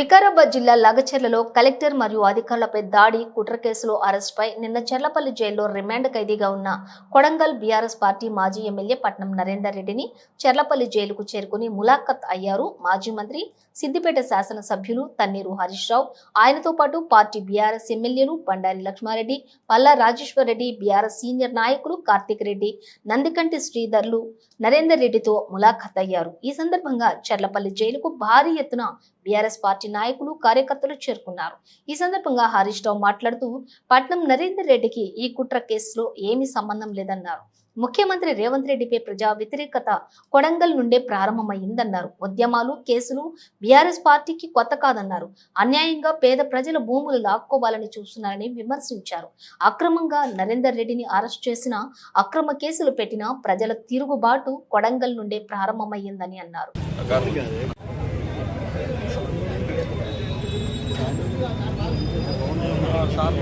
వికారాబాద్ జిల్లా లగచెర్లలో కలెక్టర్ మరియు అధికారులపై దాడి కుట్ర కేసులో అరెస్టుపై నిన్న చెర్లపల్లి జైల్లో రిమాండ్ ఖైదీగా ఉన్న కొడంగల్ బీఆర్ఎస్ పార్టీ మాజీ ఎమ్మెల్యే పట్నం నరేందర్ రెడ్డిని చెర్లపల్లి జైలుకు చేరుకుని ములాఖత్ అయ్యారు. మాజీ మంత్రి సిద్దిపేట శాసనసభ్యులు తన్నీరు హరీష్ రావు ఆయనతో పాటు పార్టీ బీఆర్ఎస్ ఎమ్మెల్యేలు బండారి లక్ష్మారెడ్డి పల్లా రాజేశ్వర్ రెడ్డి బీఆర్ఎస్ సీనియర్ నాయకులు కార్తీక్ రెడ్డి నందికంటి శ్రీధర్లు నరేందర్ రెడ్డితో ములాఖత్ అయ్యారు. ఈ సందర్భంగా చెర్లపల్లి జైలుకు భారీ ఎత్తున బీఆర్ఎస్ పార్టీ నాయకులు కార్యకర్తలు చేరుకున్నారు. ఈ సందర్భంగా హరీష్ రావు మాట్లాడుతూ పట్నం నరేందర్ రెడ్డికి ఈ కుట్ర కేసులో ఏమీ సంబంధం లేదన్నారు. ముఖ్యమంత్రి రేవంత్ రెడ్డిపై ప్రజా వ్యతిరేకత కొడంగల్ నుండే ప్రారంభమైందన్నారు. ఉద్యమాలు కేసులు బీఆర్ఎస్ పార్టీకి కొత్త కాదన్నారు. అన్యాయంగా పేద ప్రజల భూములు లాక్కోవాలని చూస్తున్నారని విమర్శించారు. అక్రమంగా నరేందర్ రెడ్డిని అరెస్ట్ చేసిన అక్రమ కేసులు పెట్టిన ప్రజల తిరుగుబాటు కొడంగల్ నుండే ప్రారంభమైందని అన్నారు. సార్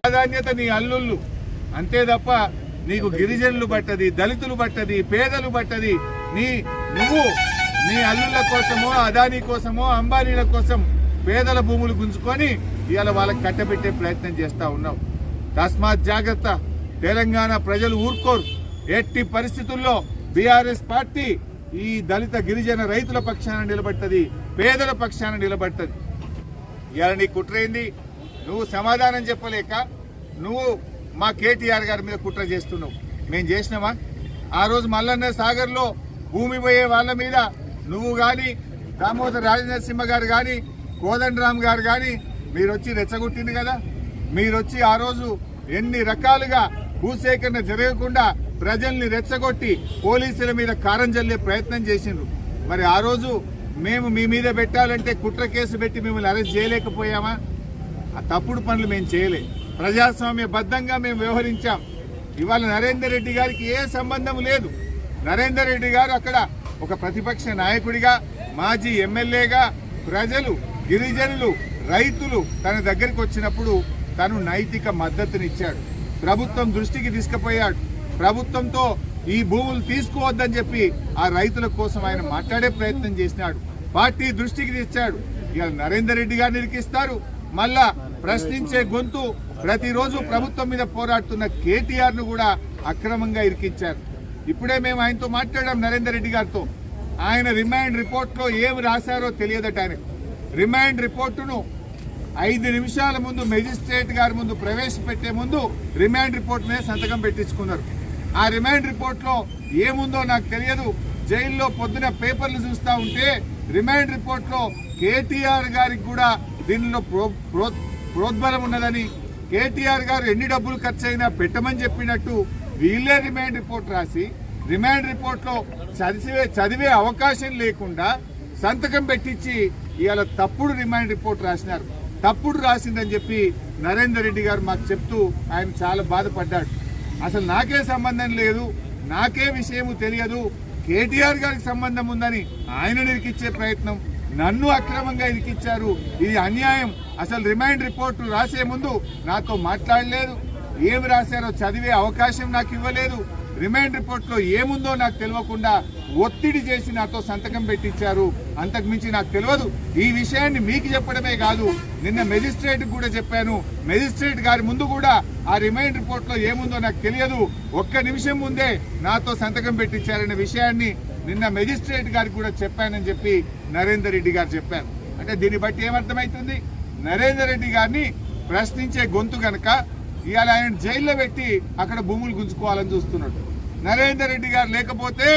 ప్రాధాన్యత నీ అల్లుళ్ళు. అంతే తప్ప నీకు గిరిజనులు పట్టది దళితులు పట్టది పేదలు పట్టది. నీ నువ్వు నీ అల్లుళ్ళ కోసమో అదానీ కోసమో అంబానీల కోసం పేదల భూములు గుంజుకొని ఇవాళ వాళ్ళకి కట్టబెట్టే ప్రయత్నం చేస్తూ ఉన్నావు. తస్మాత్ జాగ్రత్త. తెలంగాణ ప్రజలు ఊరుకోరు. ఎట్టి పరిస్థితుల్లో బీఆర్ఎస్ పార్టీ ఈ దళిత గిరిజన రైతుల పక్షాన నిలబడుతుంది పేదల పక్షాన నిలబడుతుంది. ఇవాళ నీ కుట్రైంది నువ్వు సమాధానం చెప్పలేక నువ్వు మా కేటీఆర్ గారి మీద కుట్ర చేస్తున్నావు. మేము చేసినామా ఆ రోజు మల్లన్న సాగర్లో భూమి పోయే వాళ్ళ మీద నువ్వు కానీ దామోదర్ రాజనరసింహ గారు కానీ కోదండరామ్ గారు కానీ మీరు వచ్చి రెచ్చగొట్టింది కదా? మీరు వచ్చి ఆ రోజు ఎన్ని రకాలుగా భూసేకరణ జరగకుండా ప్రజల్ని రెచ్చగొట్టి పోలీసుల మీద కారం జల్లే ప్రయత్నం చేసిండ్రు. మరి ఆ రోజు మేము మీ మీద పెట్టాలంటే కుట్ర కేసు పెట్టి మిమ్మల్ని అరెస్ట్ చేయలేకపోయామా? ఆ తప్పుడు పనులు మేము చేయలే. ప్రజాస్వామ్య బద్ధంగా మేము వ్యవహరించాం. ఇవాళ నరేందర్ రెడ్డి గారికి ఏ సంబంధం లేదు. నరేందర్ రెడ్డి గారు అక్కడ ఒక ప్రతిపక్ష నాయకుడిగా మాజీ ఎమ్మెల్యేగా ప్రజలు గిరిజనులు రైతులు తన దగ్గరికి వచ్చినప్పుడు తను నైతిక మద్దతునిచ్చాడు. ప్రభుత్వం దృష్టికి తీసుకుపోయాడు. ప్రభుత్వంతో ఈ భూములు తీసుకోవద్దని చెప్పి ఆ రైతుల కోసం ఆయన మాట్లాడే ప్రయత్నం చేసినాడు. పార్టీ దృష్టికి తెచ్చాడు. ఇవాళ నరేందర్ రెడ్డి గారు ఇరికిస్తారు. మళ్ళా ప్రశ్నించే గొంతు ప్రతిరోజు ప్రభుత్వం మీద పోరాడుతున్న కేటీఆర్ను కూడా అక్రమంగా ఇరికించారు. ఇప్పుడే మేము ఆయనతో మాట్లాడాం నరేందర్ రెడ్డి గారితో. ఆయన రిమాండ్ రిపోర్ట్లో ఏం రాశారో తెలియదట ఆయనకు. రిమాండ్ రిపోర్టును ఐదు నిమిషాల ముందు మెజిస్ట్రేట్ గారి ముందు ప్రవేశపెట్టే ముందు రిమాండ్ రిపోర్ట్ మీద సంతకం పెట్టించుకున్నారు. ఆ రిమాండ్ రిపోర్ట్లో ఏముందో నాకు తెలియదు. జైల్లో పొద్దున పేపర్లు చూస్తా ఉంటే రిమాండ్ రిపోర్ట్లో కేటీఆర్ గారికి కూడా దీనిలో ప్రో- ప్రోద్బలం ఉన్నదని కేటీఆర్ గారు ఎన్ని డబ్బులు ఖర్చు అయినా పెట్టమని చెప్పినట్టు వీళ్ళే రిమాండ్ రిపోర్ట్ రాసి రిమాండ్ రిపోర్ట్లో చదివే చదివే అవకాశం లేకుండా సంతకం పెట్టించి ఇవాళ తప్పుడు రిమాండ్ రిపోర్ట్ రాసినారు. తప్పుడు రాసిందని చెప్పి నరేందర్ రెడ్డి గారు మాకు చెప్తూ ఆయన చాలా బాధపడ్డాడు. అసలు నాకే సంబంధం లేదు నాకే విషయము తెలియదు కేటీఆర్ గారికి సంబంధం ఉందని ఆయన ఇరికిచ్చే ప్రయత్నం నన్ను అక్రమంగా ఇరికిచ్చారు ఇది అన్యాయం. అసలు రిమైండ్ రిపోర్టు రాసే ముందు నాతో మాట్లాడలేదు. ఏమి రాశారో చదివే అవకాశం నాకు ఇవ్వలేదు. రిమైండ్ రిపోర్ట్లో ఏముందో నాకు తెలియకుండా ఒత్తిడి చేసి నాతో సంతకం పెట్టించారు. అంతకుమించి నాకు తెలియదు. ఈ విషయాన్ని మీకు చెప్పడమే కాదు. నిన్న మెజిస్ట్రేట్ కూడా చెప్పాను. మెజిస్ట్రేట్ గారి ముందు కూడా ఆ రిమైండ్ రిపోర్ట్లో ఏముందో నాకు తెలియదు. ఒక్క నిమిషం ముందే నాతో సంతకం పెట్టించారనే విషయాన్ని నిన్న మెజిస్ట్రేట్ గారికి కూడా చెప్పానని చెప్పి నరేందర్ రెడ్డి గారు చెప్పారు. అంటే దీన్ని బట్టి ఏమర్థమవుతుంది నరేందర్ రెడ్డి గారిని ప్రశ్నించే గొంతు కనుక ఇవాళ ఆయన జైల్లో పెట్టి అక్కడ భూములు గుంజుకోవాలని చూస్తున్నాడు. నరేందర్ రెడ్డి గారు లేకపోతే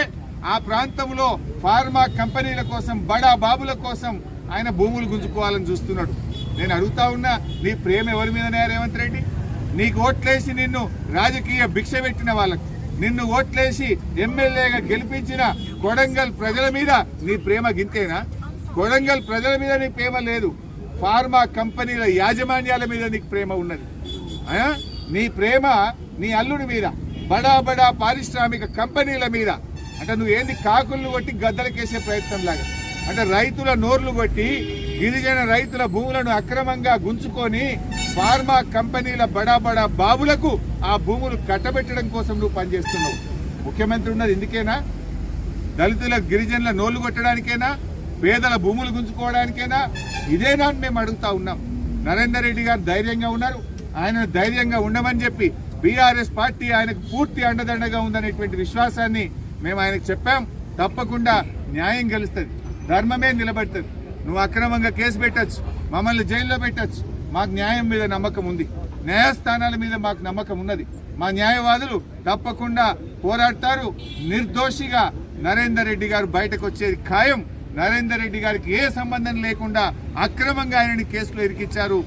ఆ ప్రాంతంలో ఫార్మా కంపెనీల కోసం బడా బాబుల కోసం ఆయన భూములు గుంజుకోవాలని చూస్తున్నాడు. నేను అడుగుతా ఉన్నా నీ ప్రేమ ఎవరి మీదనే రేవంత్ రెడ్డి? నీకు ఓట్లేసి నిన్ను రాజకీయ భిక్ష పెట్టిన వాళ్ళకు నిన్ను ఓట్లేసి ఎమ్మెల్యేగా గెలిపించిన కొడంగల్ ప్రజల మీద నీ ప్రేమ గింతేనా? కొడంగల్ ప్రజల మీద నీ ప్రేమ లేదు. ఫార్మా కంపెనీల యాజమాన్యాల మీద నీకు ప్రేమ ఉన్నది. నీ ప్రేమ నీ అల్లుడి మీద. బడా బడా పారిశ్రామిక కంపెనీల మీద. అంటే నువ్వు ఏంది కాకులను కొట్టి గద్దలకేసే ప్రయత్నం లాగా. అంటే రైతుల నోర్లు కొట్టి గిరిజన రైతుల భూములను అక్రమంగా గుంజుకొని ఫార్మా కంపెనీల బడా బడా బాబులకు ఆ భూములు కట్టబెట్టడం కోసం నువ్వు పనిచేస్తున్నావు. ముఖ్యమంత్రి ఉన్నది ఇందుకేనా? దళితుల గిరిజనుల నోళ్ళు కొట్టడానికేనా? పేదల భూములు గుంజుకోవడానికేనా? ఇదేనా మేము అడుగుతా ఉన్నాం. నరేందర్ రెడ్డి గారు ధైర్యంగా ఉన్నారు. ఆయన ధైర్యంగా ఉండమని చెప్పి బీఆర్ఎస్ పార్టీ ఆయనకు పూర్తి అండదండగా ఉందనేటువంటి విశ్వాసాన్ని మేము ఆయనకు చెప్పాం. తప్పకుండా న్యాయం గెలుస్తుంది. ధర్మమే నిలబడుతుంది. నువ్వు అక్రమంగా కేసు పెట్టచ్చు. మమ్మల్ని జైల్లో పెట్టచ్చు. మాకు న్యాయం మీద నమ్మకం ఉంది. న్యాయస్థానాల మీద మాకు నమ్మకం ఉన్నది. మా న్యాయవాదులు తప్పకుండా పోరాడతారు. నిర్దోషిగా నరేందర్ రెడ్డి గారు బయటకు వచ్చేది ఖాయం. నరేందర్ రెడ్డి గారికి ఏ సంబంధం లేకుండా అక్రమంగా ఆయనని కేసులో ఇరికిచ్చారు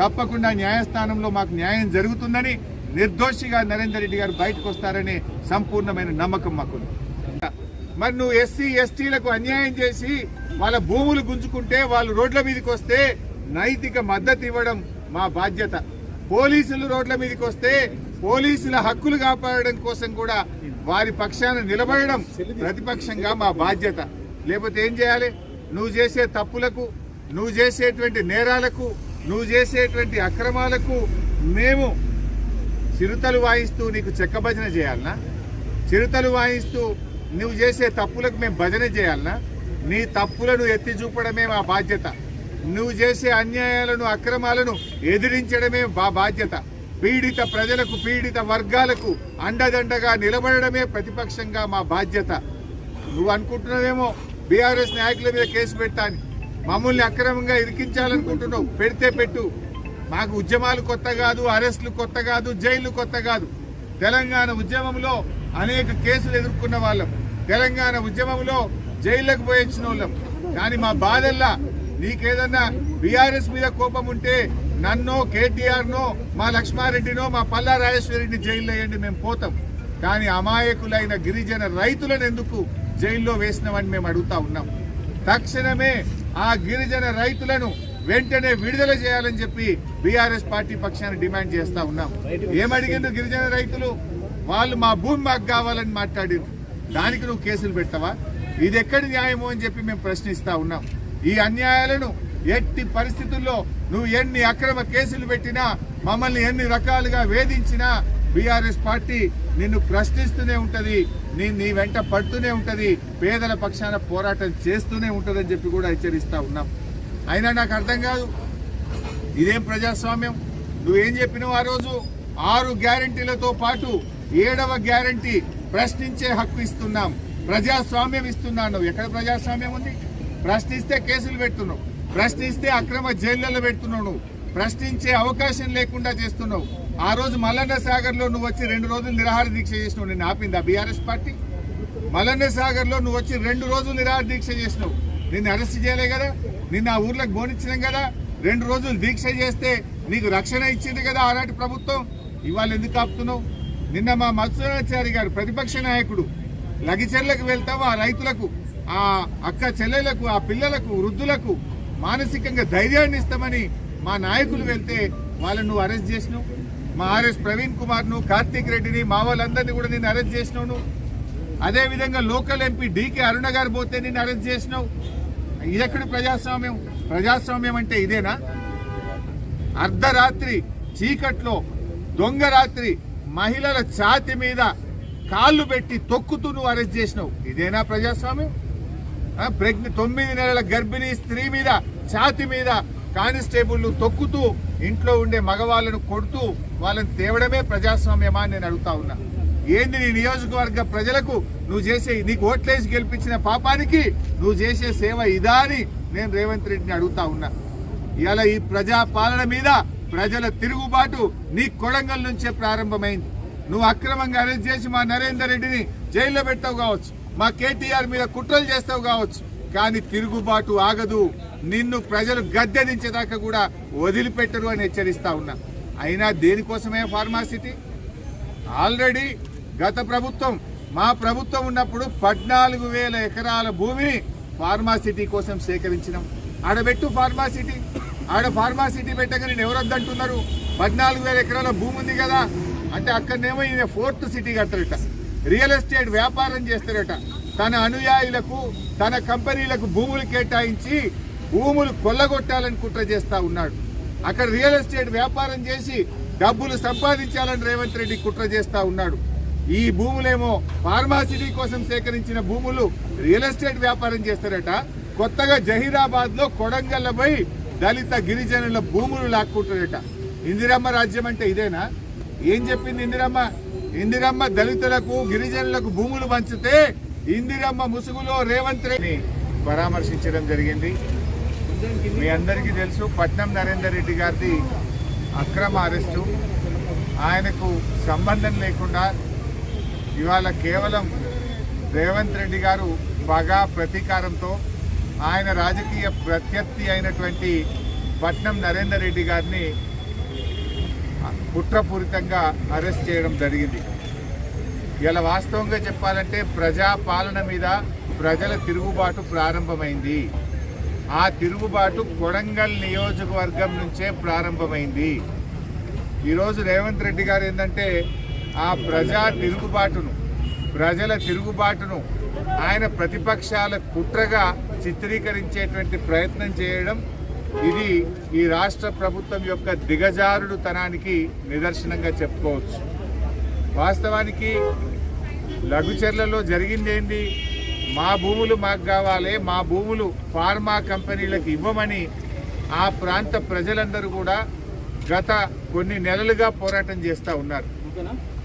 తప్పకుండా న్యాయస్థానంలో మాకు న్యాయం జరుగుతుందని నిర్దోషిగా నరేందర్ రెడ్డి గారు బయటకు వస్తారనే సంపూర్ణమైన నమ్మకం మాకుంది. మరి నువ్వు ఎస్సీ ఎస్టీలకు అన్యాయం చేసి వాళ్ళ భూములు గుంజుకుంటే వాళ్ళు రోడ్ల మీదకి వస్తే నైతిక మద్దతు ఇవ్వడం మా బాధ్యత. పోలీసులు రోడ్ల మీదకి వస్తే పోలీసుల హక్కులు కాపాడడం కోసం కూడా వారి పక్షాన నిలబడడం ప్రతిపక్షంగా మా బాధ్యత. లేకపోతే ఏం చేయాలి? నువ్వు చేసే తప్పులకు నువ్వు చేసేటువంటి నేరాలకు నువ్వు చేసేటువంటి అక్రమాలకు మేము చిరుతలు వాయిస్తూ నీకు చెక్క భజన చేయాలనా? చిరుతలు వాయిస్తూ నువ్వు చేసే తప్పులకు మేము భజన చేయాలనా? నీ తప్పులను ఎత్తి చూపడమే మా బాధ్యత. నువ్వు చేసే అన్యాయాలను అక్రమాలను ఎదిరించడమే మా బాధ్యత. పీడిత ప్రజలకు పీడిత వర్గాలకు అండదండగా నిలబడడమే ప్రతిపక్షంగా మా బాధ్యత. నువ్వు అనుకుంటున్నావేమో బీఆర్ఎస్ నాయకుల మీద కేసు పెట్టాని మమ్మల్ని అక్రమంగా ఇరికించాలనుకుంటున్నావు. పెడితే పెట్టు. మాకు ఉద్యమాలు కొత్త కాదు అరెస్టులు కొత్త కాదు జైలు కొత్త కాదు. తెలంగాణ ఉద్యమంలో అనేక కేసులు ఎదుర్కొన్న వాళ్ళం. తెలంగాణ ఉద్యమంలో జైళ్ళకు పోయించిన వాళ్ళం. కానీ మా బాధల్లా నీకేదన్నా బీఆర్ఎస్ మీద కోపం ఉంటే నన్నో కేటీఆర్నో మా లక్ష్మారెడ్డినో మా పల్లా రాజేశ్వరెడ్డిని జైల్లో వేయండి మేము పోతాం. కానీ అమాయకులైన గిరిజన రైతులను ఎందుకు జైల్లో వేసినామని మేము అడుగుతా ఉన్నాం. తక్షణమే ఆ గిరిజన రైతులను వెంటనే విడుదల చేయాలని చెప్పి బీఆర్ఎస్ పార్టీ పక్షాన్ని డిమాండ్ చేస్తా ఉన్నాం. ఏమడిగిండ్రు గిరిజన రైతులు? వాళ్ళు మా భూమి మాకు కావాలని మాట్లాడారు. దానికి నువ్వు కేసులు పెట్టవా ఇది ఎక్కడి న్యాయము అని చెప్పి మేము ప్రశ్నిస్తా ఉన్నాం. ఈ అన్యాయాలను ఎట్టి పరిస్థితుల్లో నువ్వు ఎన్ని అక్రమ కేసులు పెట్టినా మమ్మల్ని ఎన్ని రకాలుగా వేధించినా బీఆర్ఎస్ పార్టీ నిన్ను ప్రశ్నిస్తూనే ఉంటది నీ నీ వెంట పడుతూనే ఉంటది పేదల పక్షాన పోరాటం చేస్తూనే ఉంటదని చెప్పి కూడా హెచ్చరిస్తా ఉన్నాం. అయినా నాకు అర్థం కాదు. ఇదేం ప్రజాస్వామ్యం. నువ్వేం చెప్పినావు ఆ రోజు? ఆరు గ్యారంటీలతో పాటు ఏడవ గ్యారంటీ ప్రశ్నించే హక్కు ఇస్తున్నాం. ప్రజాస్వామ్యం ఇస్తున్నాను. ఎక్కడ ప్రజాస్వామ్యం ఉంది? ప్రశ్నిస్తే కేసులు పెడుతున్నావు. ప్రశ్నిస్తే అక్రమ జైళ్ళలో పెడుతున్నావు. నువ్వు ప్రశ్నించే అవకాశం లేకుండా చేస్తున్నావు. ఆ రోజు మల్లన్న సాగర్లో నువ్వు వచ్చి రెండు రోజులు నిరాహార దీక్ష చేసినావు. నిన్ను ఆపిందా బీఆర్ఎస్ పార్టీ? మల్లన్న సాగర్లో నువ్వు వచ్చి రెండు రోజులు నిరాహార దీక్ష చేసినావు. నిన్ను అరెస్ట్ చేయలే కదా? నిన్న ఆ ఊర్లోకి బోనిచ్చినాం కదా. రెండు రోజులు దీక్ష చేస్తే నీకు రక్షణ ఇచ్చింది కదా ఆనాటి ప్రభుత్వం. ఇవాళ ఎందుకు ఆపుతున్నావు? నిన్న మా మత్స్యాచారి గారు ప్రతిపక్ష నాయకుడు లగిచెర్లకు వెళ్తావు ఆ రైతులకు ఆ అక్క చెల్లెలకు ఆ పిల్లలకు వృద్ధులకు మానసికంగా ధైర్యాన్ని ఇస్తామని మా నాయకులు వెళ్తే వాళ్ళను నువ్వు అరెస్ట్ చేసినావు. మా ఆర్ఎస్ ప్రవీణ్ కుమార్ను కార్తీక్ రెడ్డిని మా వాళ్ళందరినీ కూడా నేను అరెస్ట్ చేసినావు అదేవిధంగా అదే విధంగా లోకల్ ఎంపీ డీకే అరుణ గారు పోతే నిన్ను అరెస్ట్ చేసినావు. ఇదెక్కడ ప్రజాస్వామ్యం? ప్రజాస్వామ్యం అంటే ఇదేనా? అర్ధరాత్రి చీకట్లో దొంగ రాత్రి మహిళల ఛాతి మీద కాళ్ళు పెట్టి తొక్కుతూ నువ్వు అరెస్ట్ చేసినావు. ఇదేనా ప్రజాస్వామ్యం? ప్రజ్ఞ ప్రెగ్నె తొమ్మిది నెలల గర్భిణీ స్త్రీ మీద ఛాతి మీద కానిస్టేబుల్ తొక్కుతూ ఇంట్లో ఉండే మగవాళ్ళను కొడుతూ వాళ్ళని తేవడమే ప్రజాస్వామ్యమా నేను అడుగుతా ఉన్నా. ఏంది నీ నియోజకవర్గ ప్రజలకు నువ్వు చేసే నీకు ఓట్లేసి గెలిపించిన పాపానికి నువ్వు చేసే సేవ ఇదా అని నేను రేవంత్ రెడ్డిని అడుగుతా ఉన్నా. ఇవాళ ఈ ప్రజా పాలన మీద ప్రజల తిరుగుబాటు నీ కొడంగల్ నుంచే ప్రారంభమైంది. నువ్వు అక్రమంగా అరెస్ట్ చేసి మా నరేందర్ రెడ్డిని జైల్లో పెట్టావు కావచ్చు మా కేటీఆర్ మీద కుట్రలు చేస్తావు కావచ్చు కానీ తిరుగుబాటు ఆగదు. నిన్ను ప్రజలు గద్దెదించేదాకా కూడా వదిలిపెట్టరు అని హెచ్చరిస్తా ఉన్నా. అయినా దేనికోసమే ఫార్మాసిటీ ఆల్రెడీ గత ప్రభుత్వం మా ప్రభుత్వం ఉన్నప్పుడు పద్నాలుగు వేల ఎకరాల భూమిని ఫార్మాసిటీ కోసం సేకరించినాం. ఆడబెట్టు ఫార్మాసిటీ. ఆడ ఫార్మాసిటీ పెట్టగా నేను ఎవరొద్దంటున్నారు పద్నాలుగు వేల ఎకరాల భూమి ఉంది కదా. అంటే అక్కడనేమో ఈయన ఫోర్త్ సిటీ కట్టరట. రియల్ ఎస్టేట్ వ్యాపారం చేస్తారట. తన అనుయాయులకు తన కంపెనీలకు భూములు కేటాయించి భూములు కొల్లగొట్టాలని కుట్ర చేస్తూ ఉన్నాడు. అక్కడ రియల్ ఎస్టేట్ వ్యాపారం చేసి డబ్బులు సంపాదించాలని రేవంత్ రెడ్డి కుట్ర చేస్తూ ఉన్నాడు. ఈ భూములేమో ఫార్మాసిటీ కోసం సేకరించిన భూములు రియల్ ఎస్టేట్ వ్యాపారం చేస్తారట. కొత్తగా జహీరాబాద్లో పోయి దళిత గిరిజనుల భూములు లాక్కుంటారట. ఇందిరమ్మ రాజ్యం అంటే ఇదేనా? ఏం చెప్పింది ఇందిరమ్మ? ఇందిరమ్మ దళితులకు గిరిజనులకు భూములు పంచితే ఇందిరమ్మ ముసుగులో రేవంత్ రెడ్డి పరామర్శించడం జరిగింది. మీ అందరికీ తెలుసు పట్నం నరేందర్ రెడ్డి గారిది అక్రమ అరెస్టు. ఆయనకు సంబంధం లేకుండా ఇవాళ కేవలం రేవంత్ రెడ్డి గారు బాగా ప్రతీకారంతో ఆయన రాజకీయ ప్రత్యర్థి అయినటువంటి పట్నం నరేందర్ రెడ్డి గారిని కుట్రపూరితంగా అరెస్ట్ చేయడం జరిగింది. ఇలా వాస్తవంగా చెప్పాలంటే ప్రజా పాలన మీద ప్రజల తిరుగుబాటు ప్రారంభమైంది. ఆ తిరుగుబాటు కొడంగల్ నియోజకవర్గం నుంచే ప్రారంభమైంది. ఈరోజు రేవంత్ రెడ్డి గారు ఏంటంటే ఆ ప్రజా తిరుగుబాటును ప్రజల తిరుగుబాటును ఆయన ప్రతిపక్షాల కుట్రగా చిత్రీకరించేటువంటి ప్రయత్నం చేయడం ఇది ఈ రాష్ట్ర ప్రభుత్వం యొక్క దిగజారుడు తనానికి నిదర్శనంగా చెప్పుకోవచ్చు. వాస్తవానికి లఘుచర్లలో జరిగిందేంది మా భూములు మాకు కావాలి మా భూములు ఫార్మా కంపెనీలకు ఇవ్వమని ఆ ప్రాంత ప్రజలందరూ కూడా గత కొన్ని నెలలుగా పోరాటం చేస్తూ ఉన్నారు.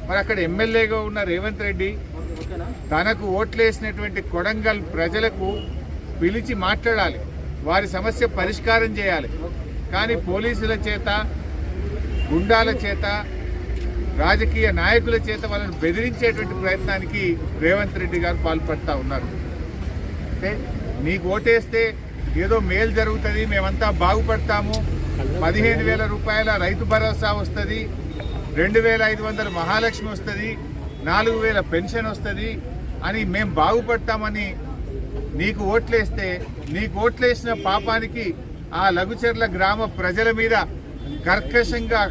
మరి అక్కడ ఎమ్మెల్యేగా ఉన్న రేవంత్ రెడ్డి తనకు ఓట్లేసినటువంటి కొడంగల్ ప్రజలకు పిలిచి మాట్లాడాలి. వారి సమస్య పరిష్కారం చేయాలి. కానీ పోలీసుల చేత గుండాల చేత రాజకీయ నాయకుల చేత వాళ్ళని బెదిరించేటువంటి ప్రయత్నానికి రేవంత్ రెడ్డి గారు పాల్పడతా ఉన్నారు. అంటే నీకు ఓటేస్తే ఏదో మేలు జరుగుతుంది మేమంతా బాగుపడతాము. పదిహేను వేల రూపాయల రైతు భరోసా వస్తుంది. రెండు వేల ఐదు వందల మహాలక్ష్మి వస్తుంది నాలుగు వేల పెన్షన్ వస్తుంది అని మేము బాగుపడతామని నీకు ఓట్లేస్తే నీకు ఓట్లేసిన పాపానికి ఆ లఘుచర్ల గ్రామ ప్రజల మీద కర్కశంగా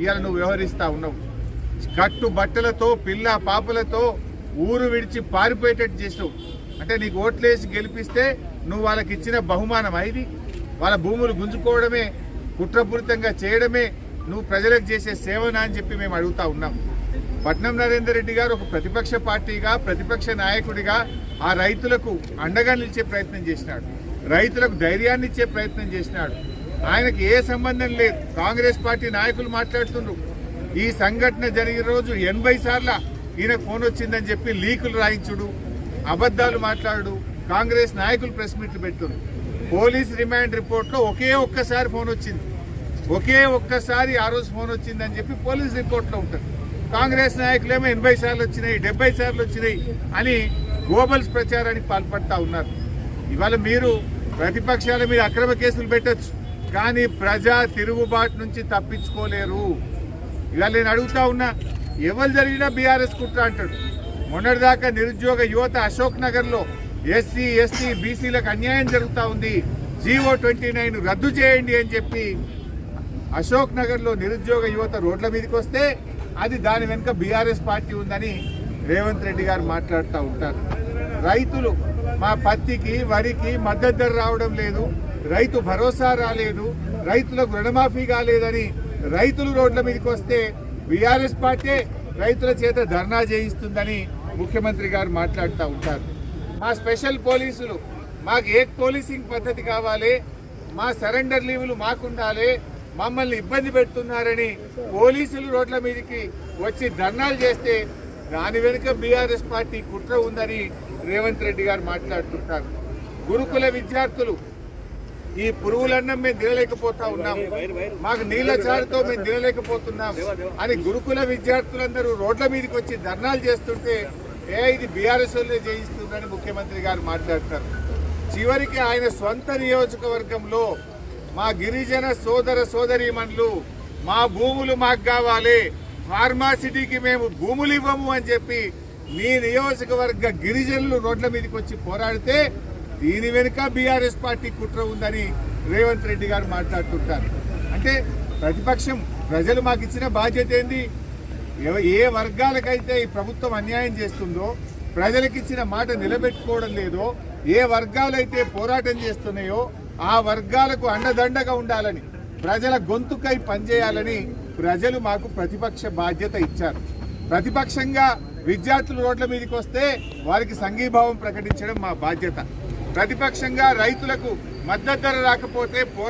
ఇవాళ నువ్వు వ్యవహరిస్తూ ఉన్నావు. కట్టు బట్టలతో పిల్ల పాపలతో ఊరు విడిచి పారిపోయేటట్టు చేసినావు. అంటే నీకు ఓట్లేసి గెలిపిస్తే నువ్వు వాళ్ళకి ఇచ్చిన బహుమానం ఇది? వాళ్ళ భూములు గుంజుకోవడమే కుట్రపూరితంగా చేయడమే నువ్వు ప్రజలకు చేసే సేవనా అని చెప్పి మేము అడుగుతా ఉన్నాం. పట్నం నరేందర్ రెడ్డి గారు ఒక ప్రతిపక్ష పార్టీగా ప్రతిపక్ష నాయకుడిగా ఆ రైతులకు అండగా నిలిచే ప్రయత్నం చేసినాడు. రైతులకు ధైర్యాన్ని ఇచ్చే ప్రయత్నం చేసినాడు. ఆయనకి ఏ సంబంధం లేదు. కాంగ్రెస్ పార్టీ నాయకులు మాట్లాడుతుండ్రు. ఈ సంఘటన జరిగిన రోజు ఎనభై సార్ల ఈయనకు ఫోన్ వచ్చిందని చెప్పి లీకులు రాయించుడు అబద్ధాలు మాట్లాడు కాంగ్రెస్ నాయకులు ప్రెస్ మీట్లు పెట్టుడు. పోలీస్ రిమాండ్ రిపోర్ట్లో ఒకే ఒక్కసారి ఫోన్ వచ్చింది. ఒకే ఒక్కసారి ఆ రోజు ఫోన్ వచ్చిందని చెప్పి పోలీస్ రిపోర్ట్లో ఉంటుంది. కాంగ్రెస్ నాయకులేమో ఎనభై సార్లు వచ్చినాయి డెబ్బై సార్లు వచ్చినాయి అని గోబల్స్ ప్రచారానికి పాల్పడతా ఉన్నారు. ఇవాళ మీరు ప్రతిపక్షాల మీద అక్రమ కేసులు పెట్టచ్చు కానీ ప్రజా తిరుగుబాటు నుంచి తప్పించుకోలేరు. ఇవాళ నేను అడుగుతా ఉన్నా ఎవరు జరిగినా బీఆర్ఎస్ కుట్ర అంటాడు. మొన్నటిదాకా నిరుద్యోగ యువత అశోక్ నగర్లో ఎస్సీ ఎస్టీ బీసీలకు అన్యాయం జరుగుతూ ఉంది. జీవో ట్వంటీ నైన్ రద్దు చేయండి అని చెప్పి అశోక్ నగర్లో నిరుద్యోగ యువత రోడ్ల మీదకి వస్తే అది దాని వెనుక బీఆర్ఎస్ పార్టీ ఉందని రేవంత్ రెడ్డి గారు మాట్లాడుతూ ఉంటారు. రైతులు మా పత్తికి వరికి మద్దతు ధర రావడం లేదు రైతు భరోసా రాలేదు రైతులకు రుణమాఫీ కాలేదని రైతులు రోడ్ల మీదకి వస్తే బీఆర్ఎస్ పార్టీ రైతుల చేత ధర్నా చేయిస్తుందని ముఖ్యమంత్రి గారు మాట్లాడుతూ ఉంటారు. మా స్పెషల్ పోలీసులు మాకు ఏ పోలీసింగ్ పద్ధతి కావాలి మా సరెండర్ లీవులు మాకుండాలి మమ్మల్ని ఇబ్బంది పెడుతున్నారని పోలీసులు రోడ్ల మీదకి వచ్చి ధర్నాలు చేస్తే దాని వెనుక బీఆర్ఎస్ పార్టీ కుట్ర ఉందని రేవంత్ రెడ్డి గారు మాట్లాడుతుంటారు. గురుకుల విద్యార్థులు ఈ పురుగులన్నం మేము తినలేకపోతా ఉన్నాం. మాకు నీళ్ళ చారుతో మేము తినలేకపోతున్నాం అని గురుకుల విద్యార్థులందరూ రోడ్ల మీదకి వచ్చి ధర్నాలు చేస్తుంటే ఏ ఇది బీఆర్ఎస్ వాళ్ళే చేయిస్తుందని ముఖ్యమంత్రి గారు మాట్లాడతారు. చివరికి ఆయన సొంత నియోజకవర్గంలో మా గిరిజన సోదర సోదరీమణులు మా భూములు మాకు కావాలి ఫార్మాసిటీకి మేము భూములు ఇవ్వము అని చెప్పి మీ నియోజకవర్గ గిరిజనులు రోడ్ల మీదకి వచ్చి పోరాడితే దీని వెనుక బీఆర్ఎస్ పార్టీ కుట్ర ఉందని రేవంత్ రెడ్డి గారు మాట్లాడుతుంటారు. అంటే ప్రతిపక్షం ప్రజలు మాకు ఇచ్చిన బాధ్యత ఏంది? ఏ వర్గాలకైతే ఈ ప్రభుత్వం అన్యాయం చేస్తుందో ప్రజలకు ఇచ్చిన మాట నిలబెట్టుకోవడం లేదో ఏ వర్గాలైతే పోరాటం చేస్తున్నాయో ఆ వర్గాలకు అండదండగా ఉండాలని ప్రజల గొంతుకై పనిచేయాలని ప్రజలు మాకు ప్రతిపక్ష బాధ్యత ఇచ్చారు. ప్రతిపక్షంగా విద్యార్థులు రోడ్ల మీదకి వస్తే వారికి సంఘీభావం ప్రకటించడం మా బాధ్యత. ప్రతిపక్షంగా రైతులకు మద్దతు ధర రాకపోతే పోరా